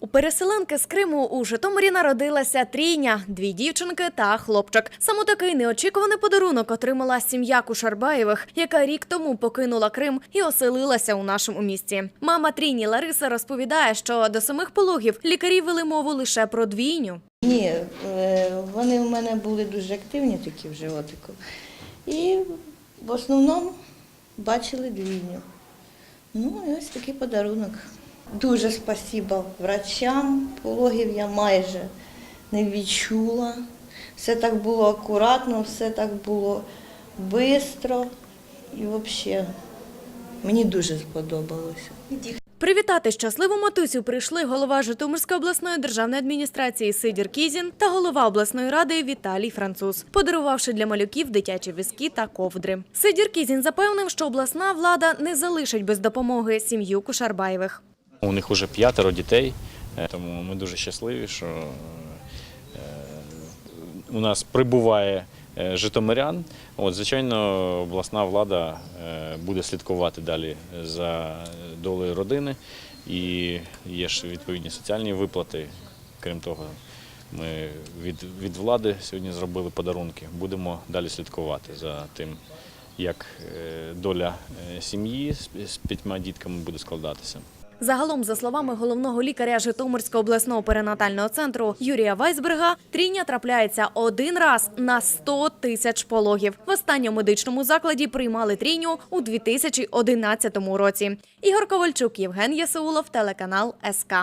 У переселенки з Криму у Житомирі народилася трійня, дві дівчинки та хлопчик. Саме такий неочікуваний подарунок отримала сім'я Кушарбаєвих, яка рік тому покинула Крим і оселилася у нашому місті. Мама трійні Лариса розповідає, що до самих пологів лікарі вели мову лише про двійню. Ні, е, вони в мене були дуже активні такі в животику. І в основному бачили двійню. Ну, і ось такий подарунок. Дуже спасіба врачам. Пологів я майже не відчула. Все так було акуратно, все так було швидко. І взагалі мені дуже сподобалося. Привітати щасливу матусю прийшли голова Житомирської обласної державної адміністрації Сидір Кізін та голова обласної ради Віталій Француз, подарувавши для малюків дитячі візки та ковдри. Сидір Кізін запевнив, що обласна влада не залишить без допомоги сім'ю Кушарбаєвих. У них вже п'ятеро дітей, е, тому ми дуже щасливі, що е, у нас прибуває е, житомирян. От, звичайно, обласна влада буде слідкувати далі за долею родини. І є ж відповідні соціальні виплати. Крім того, ми від, від влади сьогодні зробили подарунки. Будемо далі слідкувати за тим, як доля сім'ї з п'ятьма дітками буде складатися. Загалом, за словами головного лікаря Житомирського обласного перинатального центру Юрія Вайсберга, трійня трапляється один раз на 100 тисяч пологів. В останньому медичному закладі приймали трійню у 2011 році. Ігор Ковальчук, Євген Ясеулов, телеканал СК.